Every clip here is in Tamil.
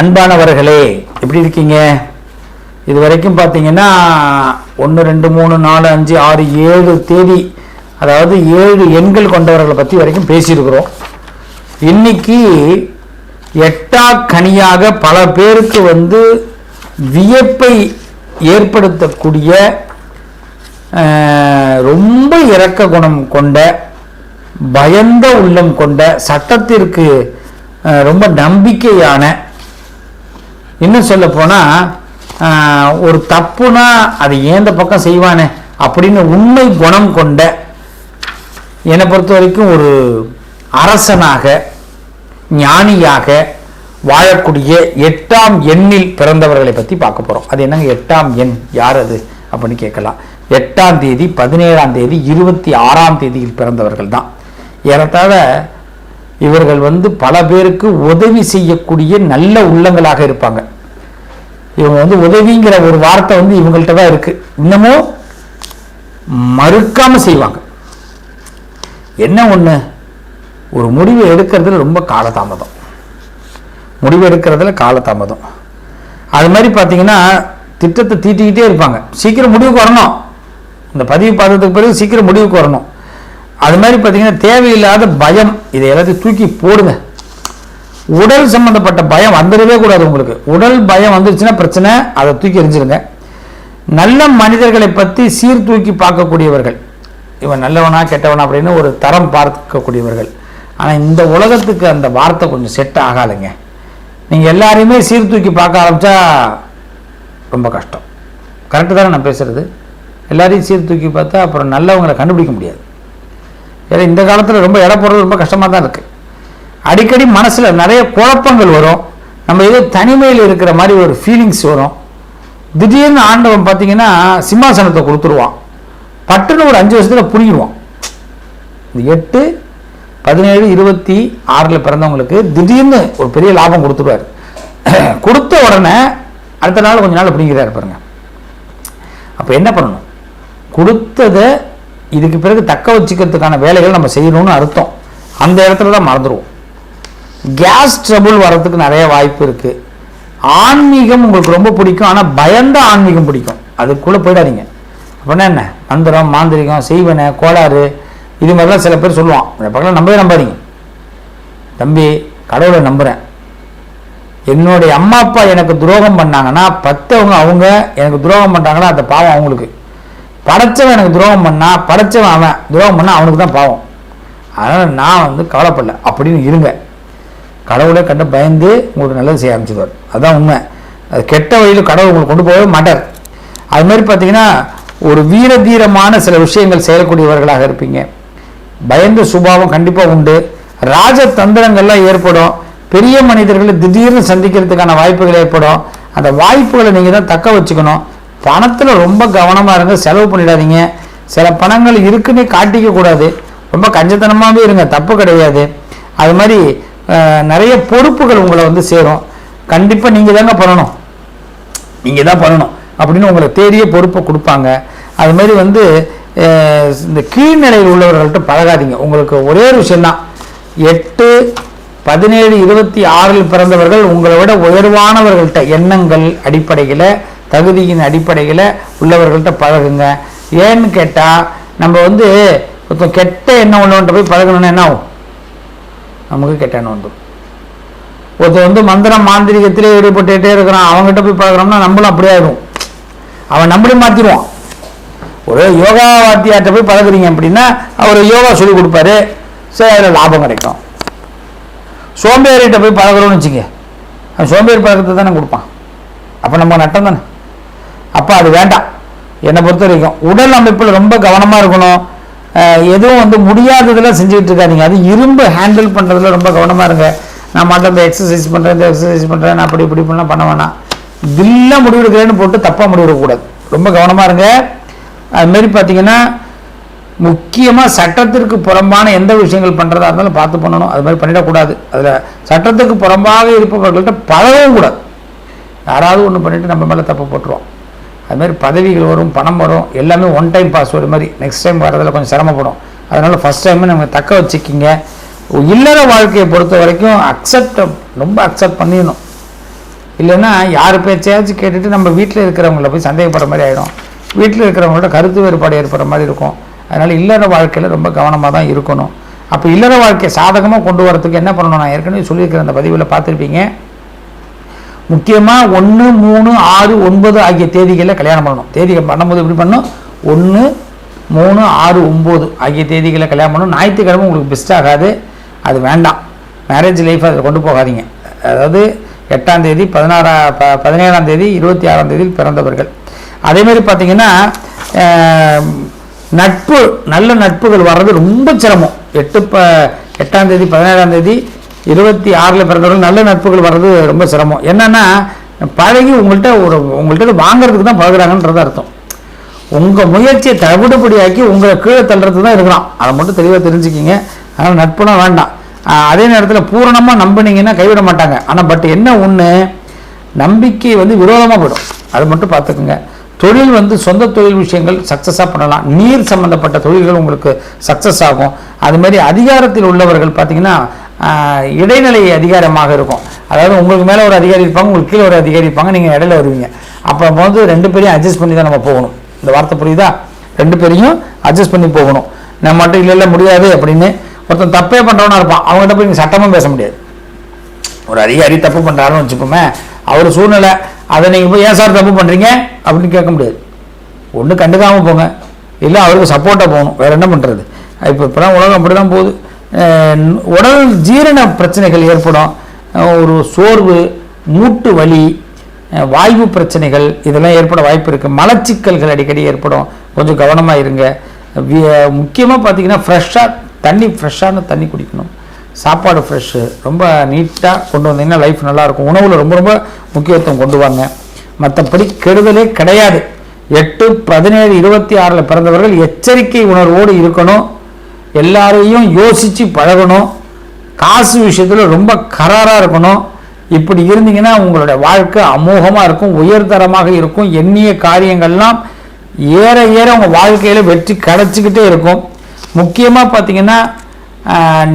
அன்பானவர்களே எப்படி இருக்கீங்க? இது வரைக்கும் பார்த்தீங்கன்னா ஒன்று ரெண்டு மூணு நாலு அஞ்சு ஆறு ஏழு தேதி அதாவது ஏழு எண்கள் கொண்டவர்களை பற்றி வரைக்கும் பேசியிருக்கிறோம். இன்னைக்கு எட்டா கனியாக பல பேருக்கு வந்து வியப்பை ஏற்படுத்தக்கூடிய ரொம்ப இரக்க குணம் கொண்ட பயந்த உள்ளம் கொண்ட சட்டத்திற்கு ரொம்ப நம்பிக்கையான இன்னும் சொல்ல போனால் ஒரு தப்புனா அது ஏந்த பக்கம் செய்வானே அப்படின்னு உண்மை குணம் கொண்ட என்னை பொறுத்த வரைக்கும் ஒரு அரசனாக ஞானியாக வாழக்கூடிய எட்டாம் எண்ணில் பிறந்தவர்களை பற்றி பார்க்க போகிறோம் அது என்னங்க எட்டாம் எண்? யார் அது? அப்படின்னு கேட்கலாம். எட்டாம் தேதி பதினேழாம் தேதி இருபத்தி ஆறாம் தேதியில் பிறந்தவர்கள் தான். ஏறத்தாழ இவர்கள் வந்து பல பேருக்கு உதவி செய்யக்கூடிய நல்ல உள்ளங்களாக இருப்பாங்க. இவங்க வந்து உதவிங்கிற ஒரு வார்த்தை வந்து இவங்கள்ட்ட தான் இருக்கு. இன்னமும் மறுக்காம செய்வாங்க. என்ன ஒண்ணு? ஒரு முடிவை எடுக்கிறதுல ரொம்ப காலதாமதம். முடிவு எடுக்கிறதுல காலதாமதம். அது மாதிரி பார்த்தீங்கன்னா திட்டத்தை தீட்டிக்கிட்டே இருப்பாங்க. சீக்கிரம் முடிவுக்கு வரணும். இந்த பதிவு பார்த்ததுக்கு பிறகு சீக்கிரம் முடிவுக்கு வரணும். அது மாதிரி பார்த்தீங்கன்னா தேவையில்லாத பயம் இதை எல்லாத்தையும் தூக்கி போடுங்க. உடல் சம்பந்தப்பட்ட பயம் வந்துடவே கூடாது உங்களுக்கு. உடல் பயம் வந்துருச்சுன்னா பிரச்சனை அதை தூக்கி எரிஞ்சிருங்க. நல்ல மனிதர்களை பற்றி சீர்தூக்கி பார்க்கக்கூடியவர்கள். இவன் நல்லவனா கெட்டவனா அப்படின்னு ஒரு தரம் பார்க்கக்கூடியவர்கள். ஆனால் இந்த உலகத்துக்கு அந்த வார்த்தை கொஞ்சம் செட் ஆகாதுங்க. நீங்கள் எல்லாரையுமே சீர்தூக்கி பார்க்க ஆரம்பித்தா ரொம்ப கஷ்டம். கரெக்டு தானே நான் பேசுகிறது எல்லாரையும் சீர்தூக்கி பார்த்தா அப்புறம் நல்லவங்களை கண்டுபிடிக்க முடியாது. ஏன்னா இந்த காலத்தில் ரொம்ப இட போடுறது ரொம்ப கஷ்டமாக தான் இருக்குது அடிக்கடி மனசில் நிறைய குழப்பங்கள் வரும். நம்ம ஏதோ தனிமையில் இருக்கிற மாதிரி ஒரு ஃபீலிங்ஸ் வரும். திடீர்னு ஆண்டவன் பார்த்தீங்கன்னா சிம்மாசனத்தை கொடுத்துருவான். பட்டுன்னு ஒரு அஞ்சு வருஷத்தில் புரிஞ்சிடுவான் இந்த எட்டு பதினேழு இருபத்தி ஆறில் பிறந்தவங்களுக்கு திடீர்னு ஒரு பெரிய லாபம் கொடுத்துருவார். கொடுத்த உடனே அடுத்த நாள் கொஞ்ச நாள் பிடிங்கிறாரு பாருங்க. அப்போ என்ன பண்ணணும்? கொடுத்ததை இதுக்கு பிறகு தக்க வச்சுக்கிறதுக்கான வேலைகள் நம்ம செய்யணும்னு அர்த்தம். அந்த இடத்துல தான் மறந்துடுவோம். கேஸ் ட்ரபுள் வர்றதுக்கு நிறைய வாய்ப்பு இருக்கு. ஆன்மீகம் உங்களுக்கு ரொம்ப பிடிக்கும். ஆனால் பயந்த ஆன்மீகம் பிடிக்கும். அதுக்குள்ளே போயிடாதீங்க. அப்படின்னா என்ன மந்திரம் மாந்திரிகம் செய்வன கோளாறு இது மாதிரிலாம் சில பேர் சொல்லுவான். இந்த பக்கம் நம்பவே நம்பாதீங்க. தம்பி கடவுளை நம்புகிறேன் என்னுடைய அம்மா அப்பா எனக்கு துரோகம் பண்ணாங்கன்னா பத்தவங்க அவங்க எனக்கு துரோகம் பண்ணாங்கன்னா அந்த பாவம் அவங்களுக்கு. படைச்சவன் எனக்கு துரோகம் பண்ணால் படைச்சவன் அவன் துரோகம் பண்ணால் அவனுக்கு தான் பாவம். அதனால் நான் வந்து கவலைப்படல. அப்படின்னு இருங்க. கடவுளை கண்டு பயந்து உங்களுக்கு நல்லது செய்ய ஆரம்பிச்சிடுவார் அதுதான் உண்மை. அது கெட்ட வழியில் கடவுள் உங்களுக்கு கொண்டு போகவே மாட்டார். அது மாதிரி பார்த்தீங்கன்னா ஒரு வீர தீரமான சில விஷயங்கள் செய்யக்கூடியவர்களாக இருப்பீங்க. பயந்த சுபாவம் கண்டிப்பாக உண்டு. ராஜதந்திரங்கள்லாம் ஏற்படும். பெரிய மனிதர்களை திடீர்னு சந்திக்கிறதுக்கான வாய்ப்புகள் ஏற்படும். அந்த வாய்ப்புகளை நீங்கள் தான் தக்க வச்சுக்கணும். பணத்தில் ரொம்ப கவனமாக இருங்க செலவு பண்ணிடாதீங்க. சில பணங்கள் இருக்குன்னே காட்டிக்க கூடாது. ரொம்ப கஞ்சத்தனமாகவே இருங்க தப்பு கிடையாது. அது மாதிரி நிறைய பொறுப்புகள் உங்களை வந்து சேரும். கண்டிப்பாக நீங்கள் தாங்க பண்ணணும். நீங்கள் தான் பண்ணணும் அப்படின்னு உங்களை தேடிய பொறுப்பை கொடுப்பாங்க. அது மாதிரி வந்து இந்த கீழ்நிலையில் உள்ளவர்கள்ட்ட பழகாதீங்க. உங்களுக்கு ஒரே ஒரு விஷயந்தான் எட்டு பதினேழு இருபத்தி ஆறில் பிறந்தவர்கள் உங்களை விட உயர்வானவர்கள்ட்ட எண்ணங்கள் அடிப்படையில் தகுதியின் அடிப்படையில் உள்ளவர்கள்ட்ட பழகுங்க. ஏன்னு கேட்டால் நம்ம வந்து கெட்ட எண்ணம் உள்ளவன்ட்ட போய் பழகணும்னா என்ன ஆகும்? நமக்கு கெட்ட எண்ணம் வந்துடும். ஒருத்தன் வந்து மந்திரம் மாந்திரிகத்திலே ஈடுபட்டுகிட்டே இருக்கிறான் அவங்ககிட்ட போய் பழகுறோம்னா நம்மளும் அப்படியே ஆயிடும் அவன் நம்மளும் மாற்றிடுவான் ஒரு யோகா வாத்தியார்கிட்ட போய் பழகுறீங்க அப்படின்னா அவர் யோகா சொல்லி கொடுப்பாரு. சரி அதில் லாபம் கிடைக்கும். சோம்பேறிகிட்ட போய் பழகுறோம்னு வச்சுங்க அவன் சோம்பேறி பழக்கத்தை தானே கொடுப்பான். அப்போ நம்ம நட்டம் தானே? அப்போ அது வேண்டாம். என்னை பொறுத்த வரைக்கும் உடல் அமைப்பில் ரொம்ப கவனமாக இருக்கணும். எதுவும் வந்து முடியாததெல்லாம் செஞ்சுக்கிட்டு இருக்காதிங்க அது இரும்பு ஹேண்டில் பண்ணுறதுல ரொம்ப கவனமாக இருங்க. நான் மட்டும் இந்த எக்ஸசைஸ் பண்ணுறேன் இந்த எக்ஸசைஸ் பண்ணுறேன் நான் அப்படி இப்படி பண்ணலாம் பண்ண வேணாம். தில்லா முடிவெடுக்கிறேன்னு போட்டு தப்பாக முடிவெடுக்கக்கூடாது ரொம்ப கவனமாக இருங்க. அதுமாரி பார்த்தீங்கன்னா முக்கியமாக சட்டத்திற்கு புறம்பான எந்த விஷயங்கள் பண்ணுறதா இருந்தாலும் பார்த்து பண்ணணும். அது மாதிரி பண்ணிடக்கூடாது. அதில் சட்டத்துக்கு புறம்பாக இருப்பவர்கள்ட்ட பழகவும் கூடாது. யாராவது ஒன்று பண்ணிவிட்டு நம்ம மேலே தப்பு போட்டுருவோம். அது மாதிரி பதவிகள் வரும் பணம் வரும் எல்லாமே ஒன் டைம் பாஸ்வேர்டு மாதிரி நெக்ஸ்ட் டைம் வரதில் கொஞ்சம் சிரமப்படும். அதனால் ஃபஸ்ட் டைமு நம்ம தக்க வச்சுக்கிங்க. இல்லற வாழ்க்கையை பொறுத்த வரைக்கும் அக்செப்ட் ரொம்ப அக்செப்ட் பண்ணிடணும். இல்லைன்னா யார் பேச்சையாச்சும் கேட்டுட்டு நம்ம வீட்டில் இருக்கிறவங்கள போய் சந்தேகப்படுற மாதிரி ஆகிடும் வீட்டில் இருக்கிறவங்களோட கருத்து வேறுபாடு ஏற்படுற மாதிரி இருக்கும். அதனால் இல்லற வாழ்க்கையில் ரொம்ப கவனமாக தான் இருக்கணும். அப்போ இல்லற வாழ்க்கையை சாதகமாக கொண்டு வரதுக்கு என்ன பண்ணணும்? நான் ஏற்கனவே சொல்லியிருக்கிற அந்த பதிவில் பார்த்துருப்பீங்க. முக்கியமாக ஒன்று மூணு ஆறு ஒன்பது ஆகிய தேதிகளில் கல்யாணம் பண்ணணும். தேதிகள் பண்ணும்போது எப்படி பண்ணணும்? ஒன்று மூணு ஆறு ஒம்பது ஆகிய தேதிகளில் கல்யாணம் பண்ணணும். ஞாயிற்றுக்கிழமை உங்களுக்கு பெஸ்ட் ஆகாது. அது வேண்டாம். மேரேஜ் லைஃப் அதில் கொண்டு போகாதீங்க. அதாவது எட்டாம் தேதி பதினாறா ப பதினேழாம் தேதி இருபத்தி ஆறாம் தேதியில் பிறந்தவர்கள் அதேமாரி பார்த்தீங்கன்னா நட்பு நல்ல நட்புகள் வர்றது ரொம்ப சிரமம். எட்டு ப எட்டாம் தேதி பதினேழாம் தேதி இருபத்தி ஆறில் பிறந்தவர்கள் நல்ல நட்புகள் வர்றது ரொம்ப சிரமம். என்னென்னா பழகி உங்கள்கிட்ட ஒரு உங்கள்கிட்ட வாங்குறதுக்கு தான் பழகுறாங்கன்றது அர்த்தம். உங்கள் முயற்சியை தவிடுபடியாக்கி உங்களை கீழே தள்ளுறது தான் இருக்கிறான் அதை மட்டும் தெளிவாக தெரிஞ்சுக்கிங்க. அதனால் நட்புலாம் வேண்டாம். அதே நேரத்தில் பூரணமாக நம்பினீங்கன்னா கைவிட மாட்டாங்க. ஆனால் பட் என்ன ஒன்று நம்பிக்கை வந்து விரோதமாக போயிடும். அது மட்டும் பார்த்துக்குங்க. தொழில் வந்து சொந்த தொழில் விஷயங்கள் சக்ஸஸாக பண்ணலாம். நீர் சம்மந்தப்பட்ட தொழில்கள் உங்களுக்கு சக்ஸஸ் ஆகும். அது மாதிரி அதிகாரத்தில் உள்ளவர்கள் பார்த்தீங்கன்னா இடைநிலை அதிகாரமாக இருக்கும். அதாவது உங்களுக்கு மேலே ஒரு அதிகாரி இருப்பாங்க உங்களுக்கு கீழே ஒரு அதிகாரி இருப்பாங்க நீங்கள் இடையில வருவீங்க. அப்போ வந்து ரெண்டு பேரையும் அட்ஜஸ்ட் பண்ணி தான் நம்ம போகணும். இந்த வார்த்தை புரியுதா? ரெண்டு பேரையும் அட்ஜஸ்ட் பண்ணி போகணும். நம்ம மட்டும் இல்லை இல்லை முடியாது அப்படின்னு ஒருத்தன் தப்பே பண்ணுறவனா இருப்பான். அவங்ககிட்ட போய் நீங்கள் சட்டமும் பேச முடியாது. ஒரு அதிகாரி தப்பு பண்ணுறாருன்னு வச்சுப்போமே அவர் சூழ்நிலை அதை நீங்கள் போய் ஏன் சார் தப்பு பண்ணுறீங்க அப்படின்னு கேட்க முடியாது. ஒன்று கண்டுக்காமல் போங்க. இல்லை அவருக்கு சப்போர்ட்டாக போகணும். வேறு என்ன பண்ணுறது இப்போ இப்போலாம் உலகம் அப்படி தான் போகுது. உடல் ஜீரண பிரச்சனைகள் ஏற்படும். ஒரு சோர்வு மூட்டு வலி வாய்வு பிரச்சனைகள் இதெல்லாம் ஏற்பட வாய்ப்பு இருக்குது மலச்சிக்கல்கள் அடிக்கடி ஏற்படும். கொஞ்சம் கவனமாக இருங்க. முக்கியமாக பார்த்தீங்கன்னா ஃப்ரெஷ்ஷாக தண்ணி ஃப்ரெஷ்ஷான தண்ணி குடிக்கணும். சாப்பாடு ஃப்ரெஷ்ஷு ரொம்ப நீட்டாக கொண்டு வந்தீங்கன்னா லைஃப் நல்லாயிருக்கும். உணவில் ரொம்ப ரொம்ப முக்கியத்துவம் கொண்டு வாங்க. மற்றபடி கெடுதலே கிடையாது. எட்டு பதினேழு இருபத்தி ஆறில் பிறந்தவர்கள் எச்சரிக்கை உணர்வோடு இருக்கணும். எல்லாரையும் யோசித்து பழகணும். காசு விஷயத்தில் ரொம்ப கராராக இருக்கணும். இப்படி இருந்தீங்கன்னா உங்களுடைய வாழ்க்கை அமோகமாக இருக்கும் உயர்தரமாக இருக்கும். எண்ணிய காரியங்கள்லாம் ஏற ஏற உங்கள் வாழ்க்கையில் வெற்றி கிடச்சிக்கிட்டே இருக்கும். முக்கியமாக பார்த்தீங்கன்னா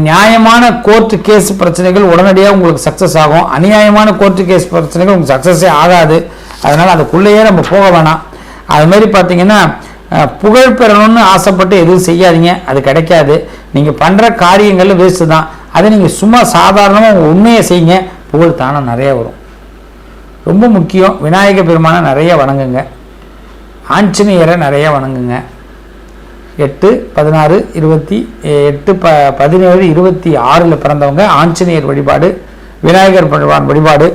நியாயமான கோர்ட்டு கேஸ் பிரச்சனைகள் உடனடியாக உங்களுக்கு சக்ஸஸ் ஆகும். அநியாயமான கோர்ட்டு கேஸ் பிரச்சனைகள் உங்களுக்கு சக்ஸஸே ஆகாது. அதனால் அதுக்குள்ளேயே நம்ம போக வேணாம். அதுமாரி பார்த்தீங்கன்னா புகழ் பெறணும்னு ஆசைப்பட்டு எதுவும் செய்யாதீங்க. அது கிடைக்காது. நீங்கள் பண்ணுற காரியங்கள் வேஸ்ட்டு தான். அதை நீங்கள் சும்மா சாதாரணமாக உண்மையை செய்யுங்க. புகழ் தானே நிறைய வரும். ரொம்ப முக்கியம். விநாயக பெருமானை நிறைய வணங்குங்க. ஆஞ்சநேயரை நிறைய வணங்குங்க. எட்டு பதினாறு இருபத்தி எட்டு ப பதினேழு இருபத்தி ஆறில் பிறந்தவங்க ஆஞ்சநேயர் வழிபாடு விநாயகர் பகவான் வழிபாடு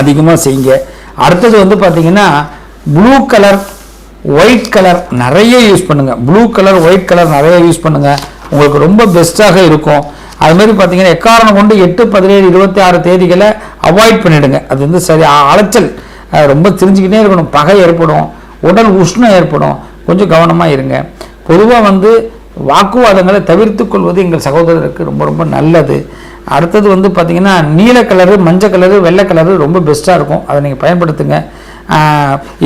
அதிகமாக செய்யுங்க. அடுத்தது வந்து பார்த்தீங்கன்னா ப்ளூ கலர் ஒயிட் கலர் நிறைய யூஸ் பண்ணுங்கள் ப்ளூ கலர் ஒயிட் கலர் நிறைய யூஸ் பண்ணுங்கள் உங்களுக்கு ரொம்ப பெஸ்ட்டாக இருக்கும். அதுமாரி பார்த்தீங்கன்னா எக்காரணம் கொண்டு எட்டு பதினேழு இருபத்தி ஆறு தேதிகளை அவாய்ட் பண்ணிவிடுங்க அது வந்து சரி அலைச்சல். ரொம்ப தெரிஞ்சுக்கிட்டே இருக்கணும். பகை ஏற்படும். உடல் உஷ்ணம் ஏற்படும். கொஞ்சம் கவனமாக இருங்க. பொதுவாக வந்து வாக்குவாதங்களை தவிர்த்து கொள்வது எங்கள் சகோதரருக்கு ரொம்ப ரொம்ப நல்லது. அடுத்தது வந்து பார்த்தீங்கன்னா நீல கலரு மஞ்சள் கலரு வெள்ளை கலரு ரொம்ப பெஸ்ட்டாக இருக்கும். அதை நீங்கள் பயன்படுத்துங்க.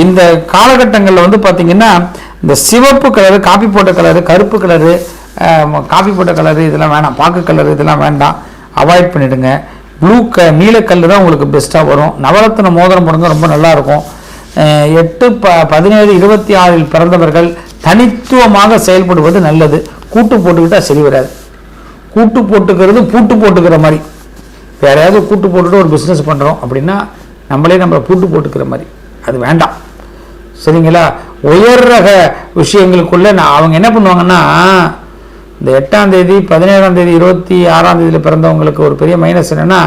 இந்த காலகட்டங்களில் வந்து பார்த்திங்கன்னா இந்த சிவப்பு கலரு காப்பி போட்ட கலரு கருப்பு கலரு காப்பி போட்ட கலரு இதெல்லாம் வேணாம். பாக்கு கலரு இதெல்லாம் வேண்டாம். அவாய்ட் பண்ணிவிடுங்க ப்ளூ க நீலக்கல் தான் உங்களுக்கு பெஸ்ட்டாக வரும். நவரத்தின மோதிரம் போடுங்க ரொம்ப நல்லாயிருக்கும் எட்டு ப பதினேழு இருபத்தி ஆறில் பிறந்தவர்கள் தனித்துவமாக செயல்படுவது நல்லது. கூட்டு போட்டுக்கிட்டால் சரி வராது. கூட்டு போட்டுக்கிறது பூட்டு போட்டுக்கிற மாதிரி. வேற ஏதாவது கூட்டு போட்டுட்டு ஒரு பிஸ்னஸ் பண்ணுறோம் அப்படின்னா நம்மளே நம்மளை பூட்டு போட்டுக்கிற மாதிரி. அது வேண்டாம். சரிங்களா? உயர் ரக விஷயங்களுக்குள்ளே நான் அவங்க என்ன பண்ணுவாங்கன்னா இந்த எட்டாம் தேதி பதினேழாம் தேதி இருபத்தி ஆறாம் தேதியில் பிறந்தவங்களுக்கு ஒரு பெரிய மைனஸ் என்னென்னா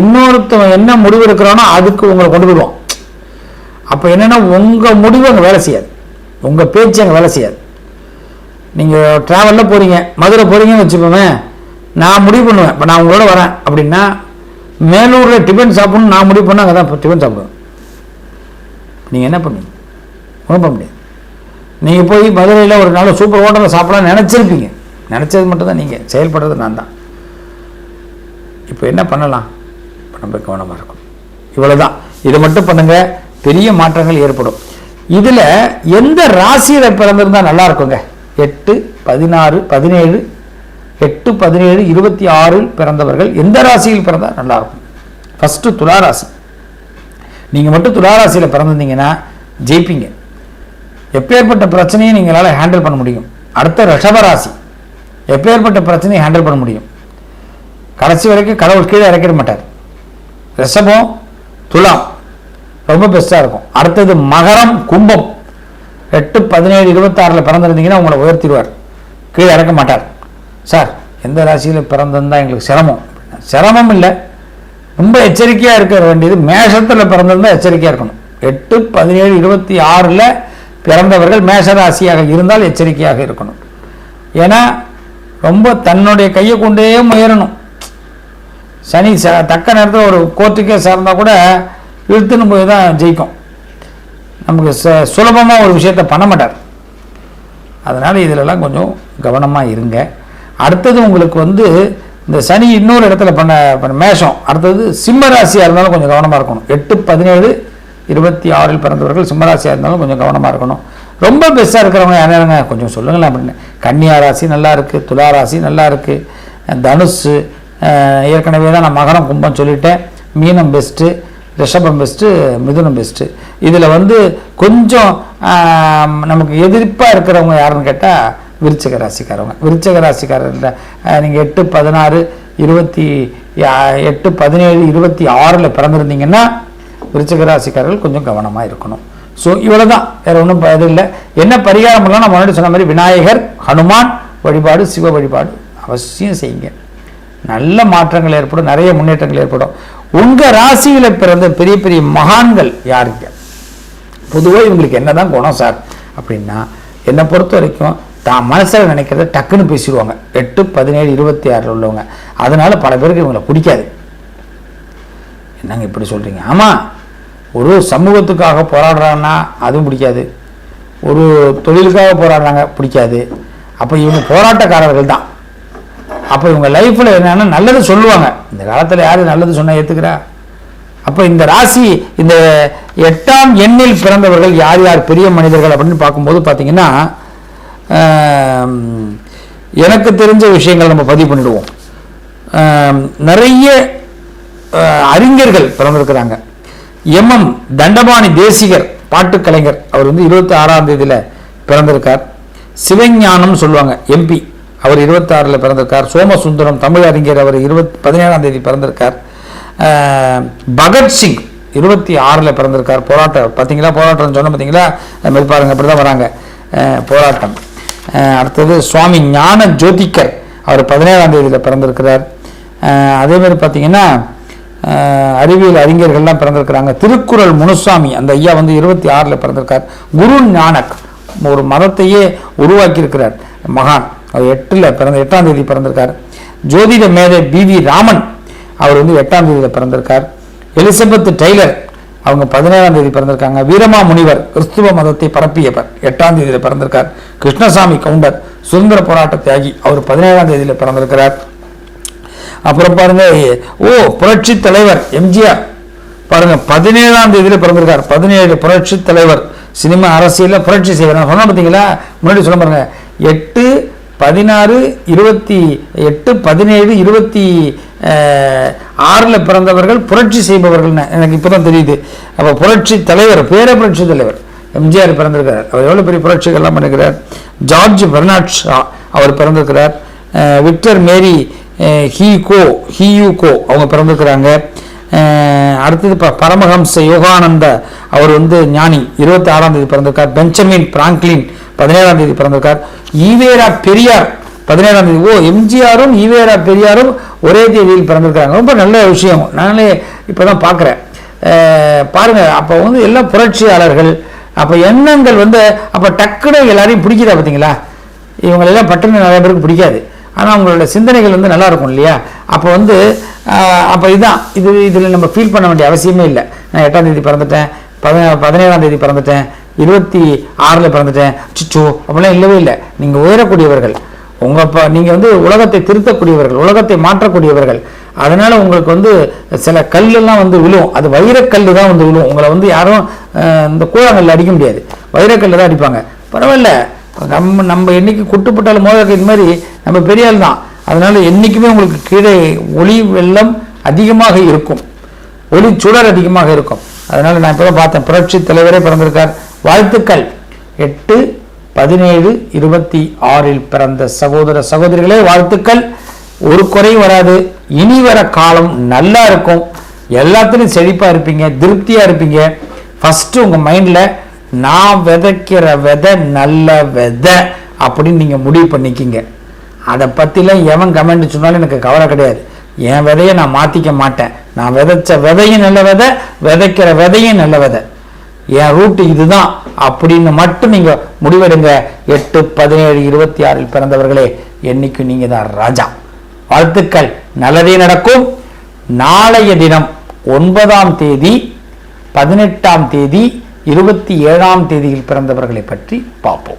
இன்னொருத்தவன் என்ன முடிவு இருக்கிறானோ அதுக்கு உங்களை கொண்டு போயிடுவான். அப்போ என்னன்னா உங்கள் முடிவு அங்கே வேலை செய்யாது. உங்கள் பேச்சு அங்கே வேலை செய்யாது. நீங்கள் ட்ராவலில் போகிறீங்க மதுரை போகிறீங்கன்னு வச்சுக்கோங்க நான் முடிவு பண்ணுவேன். இப்போ நான் உங்களோட வரேன் அப்படின்னா மேலூரில் டிஃபன் சாப்பிடணும் நான் முடிவு பண்ணால் அங்கே தான் டிஃபன் சாப்பிடுவேன். நீங்கள் என்ன பண்ணுவீங்க? ஒன்றும் பண்ண முடியாது. நீங்கள் போய் மதுரையில் ஒரு நல்ல சூப்பர் ஹோட்டலில் சாப்பிடலாம் நினச்சிருப்பீங்க. நினச்சது மட்டும்தான் நீங்கள் செயல்படுறது நான் தான். இப்போ என்ன பண்ணலாம்? இப்போ நம்ம கவனமாக இருக்கும் இவ்வளவுதான். இதை மட்டும் பண்ணுங்கள் பெரிய மாற்றங்கள் ஏற்படும். இதில் எந்த ராசியில் பிறந்திருந்தா நல்லா இருக்குங்க? எட்டு பதினாறு பதினேழு எட்டு பதினேழு இருபத்தி ஆறில் பிறந்தவர்கள் எந்த ராசியில் பிறந்தால் நல்லா இருக்கும்? ஃபஸ்ட்டு துலா ராசி. நீங்கள் மட்டும் துளாராசியில் பிறந்திருந்தீங்கன்னா ஜெயிப்பீங்க. எப்பேற்பட்ட பிரச்சனையும் நீங்களால் ஹேண்டில் பண்ண முடியும். அடுத்த ரிஷபராசி. எப்பேற்பட்ட பிரச்சனையும் ஹேண்டில் பண்ண முடியும். கடைசி வரைக்கும் கடவுள் கீழே இறக்கிட மாட்டார். ரிஷபம் துலாம். ரொம்ப பெஸ்ட்டாக இருக்கும். அடுத்தது மகரம் கும்பம். எட்டு பதினேழு இருபத்தாறில் பிறந்திருந்தீங்கன்னா உங்களை உயர்த்திடுவார். கீழே இறக்க மாட்டார். சார் எந்த ராசியில் பிறந்திருந்தால் எங்களுக்கு சிரமம்? சிரமம் இல்லை. ரொம்ப எச்சரிக்கையாக இருக்க வேண்டியது மேஷத்தில் பிறந்திருந்தா எச்சரிக்கையாக இருக்கணும். எட்டு பதினேழு இருபத்தி ஆறில் பிறந்தவர்கள் மேஷ ராசியாக இருந்தால் எச்சரிக்கையாக இருக்கணும். ஏன்னா ரொம்ப தன்னுடைய கையை கொண்டே முயறணும். சனி ச தக்க நேரத்தில் ஒரு கோர்ட்டுக்கே சேர்ந்தால் கூட இழுத்துன்னு போய் தான் ஜெயிக்கும். நமக்கு ச சுலபமாக ஒரு விஷயத்த பண்ண மாட்டார். அதனால் இதிலெல்லாம் கொஞ்சம் கவனமாக இருங்க. அடுத்தது உங்களுக்கு வந்து இந்த சனி இன்னொரு இடத்துல பண்ண பண்ண மேஷம். அடுத்தது சிம்ம ராசியாக இருந்தாலும் கொஞ்சம் கவனமாக இருக்கணும். எட்டு பதினேழு இருபத்தி ஆறில் பிறந்தவர்கள் சிம்மராசியாக இருந்தாலும் கொஞ்சம் கவனமாக இருக்கணும். ரொம்ப பெஸ்ட்டாக இருக்கிறவங்க யாருங்க? கொஞ்சம் சொல்லுங்களேன் அப்படின்னு. கன்னியா ராசி நல்லா இருக்குது துலா ராசி நல்லா இருக்குது தனுஷு ஏற்கனவே தான் நான் மகரம் கும்பம் சொல்லிட்டேன். மீனம் பெஸ்ட்டு ரிஷபம் பெஸ்ட்டு மிதுனம் பெஸ்ட்டு இதில் வந்து கொஞ்சம் நமக்கு எதிர்ப்பாக இருக்கிறவங்க யாருன்னு கேட்டால் விருச்சக ராசிக்காரவங்க. விருச்சக ராசிக்காரர் நீங்கள் எட்டு பதினாறு இருபத்தி எட்டு பதினேழு இருபத்தி ஆறில் பிறந்திருந்தீங்கன்னா விருச்சக ராசிக்காரர்கள் கொஞ்சம் கவனமாக இருக்கணும். ஸோ இவ்வளோ தான் வேறு ஒன்றும் இது இல்லை. என்ன பரிகாரம்லாம் நான் முன்னாடி சொன்ன மாதிரி விநாயகர் ஹனுமான் வழிபாடு சிவ வழிபாடு அவசியம் செய்யுங்க. நல்ல மாற்றங்கள் ஏற்படும். நிறைய முன்னேற்றங்கள் ஏற்படும். உங்கள் ராசியில் பிறந்த பெரிய பெரிய மகான்கள் யாருங்க? பொதுவாக இவங்களுக்கு என்ன தான் குணம் சார்? அப்படின்னா என்னை பொறுத்த வரைக்கும் தான் மனசில் நினைக்கிறத டக்குன்னு பேசிடுவாங்க. எட்டு பதினேழு இருபத்தி ஆறில் உள்ளவங்க. அதனால் பல பேருக்கு இவங்களை பிடிக்காது. என்னங்க இப்படி சொல்கிறீங்க ஆமாம் ஒரு சமூகத்துக்காக போராடுறாங்கன்னா அதுவும் பிடிக்காது. ஒரு தொழிலுக்காக போராடுறாங்க பிடிக்காது. அப்போ இவங்க போராட்டக்காரர்கள் தான். அப்போ இவங்க லைஃப்பில் என்னென்னா நல்லது சொல்லுவாங்க. இந்த காலத்தில் யார் நல்லது சொன்னால் ஏற்றுக்கிறா அப்போ இந்த ராசி இந்த எட்டாம் எண்ணில் பிறந்தவர்கள் யார் யார் பெரிய மனிதர்கள் அப்படின்னு பார்க்கும்போது பார்த்தீங்கன்னா எனக்கு தெரிஞ்ச விஷயங்கள் நம்ம பதிவு பண்ணிடுவோம். நிறைய அறிஞர்கள் பிறந்திருக்கிறாங்க. எம்எம் தண்டபாணி தேசிகர் பாட்டுக்கலைஞர் அவர் வந்து இருபத்தி ஆறாம் தேதியில் பிறந்திருக்கார். சிவஞானம் சொல்லுவாங்க எம்பி அவர் இருபத்தாறில் பிறந்திருக்கார். சோமசுந்தரம் தமிழ் அறிஞர் அவர் இருபத் பதினேழாம் தேதி பிறந்திருக்கார். பகத்சிங் இருபத்தி ஆறில் பிறந்திருக்கார். போராட்டம் பார்த்தீங்களா போராட்டம் சொன்ன பார்த்தீங்களா அது மாதிரி பாருங்க அப்படி தான் வராங்க போராட்டம். அடுத்தது சுவாமி ஞான ஜோதிக்கர் அவர் பதினேழாம் தேதியில் பிறந்திருக்கிறார். ஆஹ், அதே மாதிரி பார்த்தீங்கன்னா அறிவியல் அறிஞர்கள்லாம் பிறந்திருக்கிறாங்க. திருக்குறள் முனுசாமி அந்த ஐயா வந்து இருபத்தி ஆறில் பிறந்திருக்கார். குரு ஞானக் ஒரு மதத்தையே உருவாக்கியிருக்கிறார். மகான். அவர் எட்டில் பிறந்த எட்டாம் தேதி பிறந்திருக்கார். ஜோதிட மேதை பி வி ராமன் அவர் வந்து எட்டாம் தேதியில் பிறந்திருக்கார். எலிசபெத் டெய்லர் அவங்க பதினேழாம் தேதி பிறந்திருக்காங்க. வீரமா முனிவர் கிறிஸ்துவ மதத்தை பரப்பியவர் எட்டாம் தேதியில் பிறந்திருக்கார். கிருஷ்ணசாமி கவுண்டர் சுதந்திர போராட்ட தியாகி அவர் பதினேழாம் தேதியில் பிறந்திருக்கிறார். அப்புறம் பாருங்க ஓ புரட்சி தலைவர் எம்ஜிஆர். பாருங்க பதினேழாம் தேதியில பிறந்திருக்கார். பதினேழு புரட்சி தலைவர். சினிமா அரசியலில் புரட்சி செய்வார். நான் பார்த்தீங்களா முன்னாடி சொல்ல பாருங்க. எட்டு பதினாறு இருபத்தி எட்டு பதினேழு இருபத்தி ஆறில் பிறந்தவர்கள் புரட்சி செய்பவர்கள் எனக்கு இப்போ தான் தெரியுது. அப்போ புரட்சி தலைவர் பேர புரட்சி தலைவர் எம்ஜிஆர் பிறந்திருக்கிறார். அவர் எவ்வளோ பெரிய புரட்சிகள்லாம் பண்ணிருக்கிறார்? ஜார்ஜ் பெர்னாட் ஷா அவர் பிறந்திருக்கிறார். விக்டர் மேரி அஹ், ஹீகோ ஹியூகோ அவங்க பிறந்திருக்கிறாங்க. அடுத்தது ப பரமஹம்ச யோகானந்த அவர் வந்து ஞானி இருபத்தி ஆறாம் தேதி பிறந்திருக்கார். பெஞ்சமின் பிராங்க்லின் பதினேழாம் தேதி பிறந்திருக்கார். ஈவேரா பெரியார் பதினேழாம் தேதி. ஓ எம்ஜிஆரும் ஈவேரா பெரியாரும் ஒரே தேதியில் பிறந்திருக்காங்க ரொம்ப நல்ல விஷயம். நானே இப்போ தான் பார்க்குறேன் பாருங்க அப்போ வந்து எல்லாம் புரட்சியாளர்கள். அப்போ எண்ணங்கள் வந்து அப்போ டக்குனு எல்லாரையும் பிடிக்குதா பார்த்தீங்களா? இவங்களெல்லாம் பட்டுன்னு நிறைய பேருக்கு பிடிக்காது. ஆனால் அவங்களோட சிந்தனைகள் வந்து நல்லா இருக்கும் இல்லையா? அப்போ வந்து அப்போ இதுதான் இது இதில் நம்ம ஃபீல் பண்ண வேண்டிய அவசியமே இல்லை. நான் எட்டாம் தேதி பிறந்துட்டேன். பதினே பதினேழாம் தேதி பிறந்துட்டேன். இருபத்தி ஆறில் பிறந்துட்டேன். சிச்சோ அப்படிலாம் இல்லவே இல்லை. நீங்கள் உயரக்கூடியவர்கள். உங்கள் இப்போ நீங்கள் வந்து உலகத்தை திருத்தக்கூடியவர்கள் உலகத்தை மாற்றக்கூடியவர்கள். அதனால் உங்களுக்கு வந்து சில கல்லெல்லாம் வந்து விழும். அது வைரக்கல் தான் வந்து விழும். உங்களை வந்து யாரும் இந்த கூழாங்கல்ல அடிக்க முடியாது. வைரக்கல்ல தான் அடிப்பாங்க. பரவாயில்ல. நம்ம நம்ம என்னைக்கு குட்டுப்பட்டாலும் மோதல் இது மாதிரி நம்ம பெரிய ஆள் தான். அதனால் என்றைக்குமே உங்களுக்கு கீழே ஒளி வெள்ளம் அதிகமாக இருக்கும். ஒளி சுடர் அதிகமாக இருக்கும். அதனால் நான் இப்போ பார்த்தேன். புரட்சி தலைவரே பிறந்திருக்கார். வாழ்த்துக்கள். எட்டு பதினேழு இருபத்தி ஆறில் பிறந்த சகோதர சகோதரிகளே வாழ்த்துக்கள். ஒரு குறையும் வராது. இனி வர காலம் நல்லா இருக்கும். எல்லாத்துலையும் செழிப்பாக இருப்பீங்க திருப்தியாக இருப்பீங்க. ஃபஸ்ட்டு உங்கள் மைண்டில் நான் விதைக்கிற விதை நல்ல விதை அப்படின்னு நீங்கள் முடிவு பண்ணிக்கிங்க. அதை பற்றிலாம் எவன் கமெண்ட் சொன்னாலும் எனக்கு கவலை கிடையாது. என் விதையை நான் மாற்றிக்க மாட்டேன். நான் விதைச்ச விதையும் நல்ல விதை விதைக்கிற விதையும் நல்ல விதை. என் ரூட்டு இதுதான். அப்படின்னு மட்டும் நீங்கள் முடிவெடுங்க. எட்டு பதினேழு இருபத்தி ஆறில் பிறந்தவர்களே என்னைக்கு நீங்கள் தான் ராஜா. வாழ்த்துக்கள். நல்லதே நடக்கும். நாளைய தினம் ஒன்பதாம் தேதி பதினெட்டாம் தேதி இருபத்தி ஏழாம் தேதியில் பிறந்தவர்களை பற்றி பார்ப்போம்.